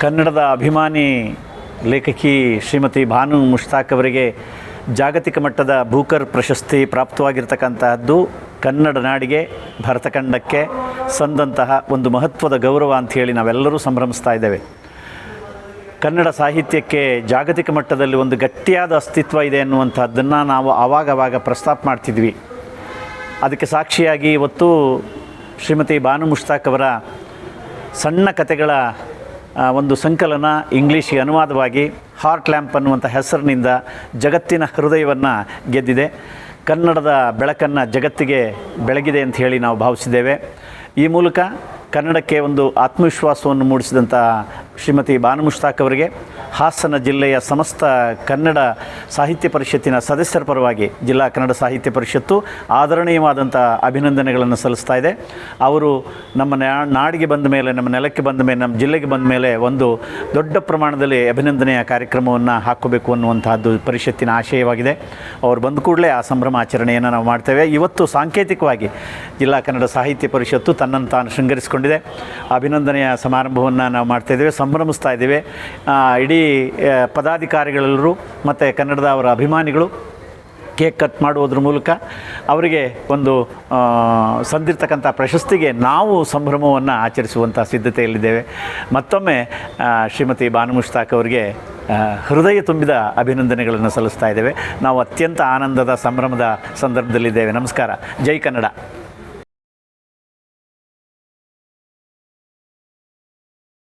ಕನ್ನಡದ ಅಭಿಮಾನಿ ಲೇಖಕಿ ಶ್ರೀಮತಿ ಭಾನು ಮುಷ್ತಾಕ್ ಅವರಿಗೆ ಜಾಗತಿಕ ಮಟ್ಟದ ಭೂಕರ್ ಪ್ರಶಸ್ತಿ ಪ್ರಾಪ್ತವಾಗಿರ್ತಕ್ಕಂತಹದ್ದು ಕನ್ನಡ ನಾಡಿಗೆ ಭರತಖಂಡಕ್ಕೆ ಸಂದಂತಹ ಒಂದು ಮಹತ್ವದ ಗೌರವ ಅಂಥೇಳಿ ನಾವೆಲ್ಲರೂ ಸಂಭ್ರಮಿಸ್ತಾ ಇದ್ದೇವೆ. ಕನ್ನಡ ಸಾಹಿತ್ಯಕ್ಕೆ ಜಾಗತಿಕ ಮಟ್ಟದಲ್ಲಿ ಒಂದು ಗಟ್ಟಿಯಾದ ಅಸ್ತಿತ್ವ ಇದೆ ಅನ್ನುವಂಥದ್ದನ್ನು ನಾವು ಆವಾಗವಾಗ ಪ್ರಸ್ತಾಪ ಮಾಡ್ತಿದ್ವಿ. ಅದಕ್ಕೆ ಸಾಕ್ಷಿಯಾಗಿ ಇವತ್ತು ಶ್ರೀಮತಿ ಭಾನು ಮುಷ್ತಾಕ್ ಅವರ ಸಣ್ಣ ಕಥೆಗಳ ಆ, ಒಂದು ಸಂಕಲನ ಇಂಗ್ಲೀಷಿಗೆ ಅನುವಾದವಾಗಿ ಹಾರ್ಟ್ ಲ್ಯಾಂಪ್ ಅನ್ನುವಂಥ ಹೆಸರಿನಿಂದ ಜಗತ್ತಿನ ಹೃದಯವನ್ನು ಗೆದ್ದಿದೆ. ಕನ್ನಡದ ಬೆಳಕನ್ನು ಜಗತ್ತಿಗೆ ಬೆಳಗಿದೆ ಅಂತ ಹೇಳಿ ನಾವು ಭಾವಿಸಿದ್ದೇವೆ. ಈ ಮೂಲಕ ಕನ್ನಡಕ್ಕೆ ಒಂದು ಆತ್ಮವಿಶ್ವಾಸವನ್ನು ಮೂಡಿಸಿದಂಥ ಶ್ರೀಮತಿ ಬಾನು ಮುಷ್ತಾಕ್ ಅವರಿಗೆ ಹಾಸನ ಜಿಲ್ಲೆಯ ಸಮಸ್ತ ಕನ್ನಡ ಸಾಹಿತ್ಯ ಪರಿಷತ್ತಿನ ಸದಸ್ಯರ ಪರವಾಗಿ ಜಿಲ್ಲಾ ಕನ್ನಡ ಸಾಹಿತ್ಯ ಪರಿಷತ್ತು ಆದರಣೀಯವಾದಂಥ ಅಭಿನಂದನೆಗಳನ್ನು ಸಲ್ಲಿಸ್ತಾ ಇದೆ. ಅವರು ನಮ್ಮ ನಾಡಿಗೆ ಬಂದ ಮೇಲೆ, ನಮ್ಮ ನೆಲಕ್ಕೆ ಬಂದ ಮೇಲೆ, ನಮ್ಮ ಜಿಲ್ಲೆಗೆ ಬಂದ ಮೇಲೆ ಒಂದು ದೊಡ್ಡ ಪ್ರಮಾಣದಲ್ಲಿ ಅಭಿನಂದನೆಯ ಕಾರ್ಯಕ್ರಮವನ್ನು ಹಾಕೋಬೇಕು ಅನ್ನುವಂತಹದ್ದು ಪರಿಷತ್ತಿನ ಆಶಯವಾಗಿದೆ. ಅವರು ಬಂದ ಕೂಡಲೇ ಆ ಸಂಭ್ರಮಾಚರಣೆಯನ್ನು ನಾವು ಮಾಡ್ತೇವೆ. ಇವತ್ತು ಸಾಂಕೇತಿಕವಾಗಿ ಜಿಲ್ಲಾ ಕನ್ನಡ ಸಾಹಿತ್ಯ ಪರಿಷತ್ತು ತನ್ನನ್ನು ತಾನು ಶೃಂಗರಿಸಿಕೊಂಡಿದೆ. ಅಭಿನಂದನೆಯ ಸಮಾರಂಭವನ್ನು ನಾವು ಮಾಡ್ತಾಯಿದ್ದೇವೆ ಸಂಭ್ರಮಿಸ್ತಾ ಇದ್ದೇವೆ. ಇಡೀ ಪದಾಧಿಕಾರಿಗಳೆಲ್ಲರೂ ಮತ್ತು ಕನ್ನಡದ ಅವರ ಅಭಿಮಾನಿಗಳು ಕೇಕ್ ಕಟ್ ಮಾಡುವುದ್ರ ಮೂಲಕ ಅವರಿಗೆ ಒಂದು ಸಂದಿರ್ತಕ್ಕಂಥ ಪ್ರಶಸ್ತಿಗೆ ನಾವು ಸಂಭ್ರಮವನ್ನು ಆಚರಿಸುವಂಥ ಸಿದ್ಧತೆಯಲ್ಲಿದ್ದೇವೆ. ಮತ್ತೊಮ್ಮೆ ಶ್ರೀಮತಿ ಭಾನು ಮುಷ್ತಾಕ್ ಅವರಿಗೆ ಹೃದಯ ತುಂಬಿದ ಅಭಿನಂದನೆಗಳನ್ನು ಸಲ್ಲಿಸ್ತಾ ಇದ್ದೇವೆ. ನಾವು ಅತ್ಯಂತ ಆನಂದದ ಸಂಭ್ರಮದ ಸಂದರ್ಭದಲ್ಲಿದ್ದೇವೆ. ನಮಸ್ಕಾರ. ಜೈ ಕನ್ನಡ.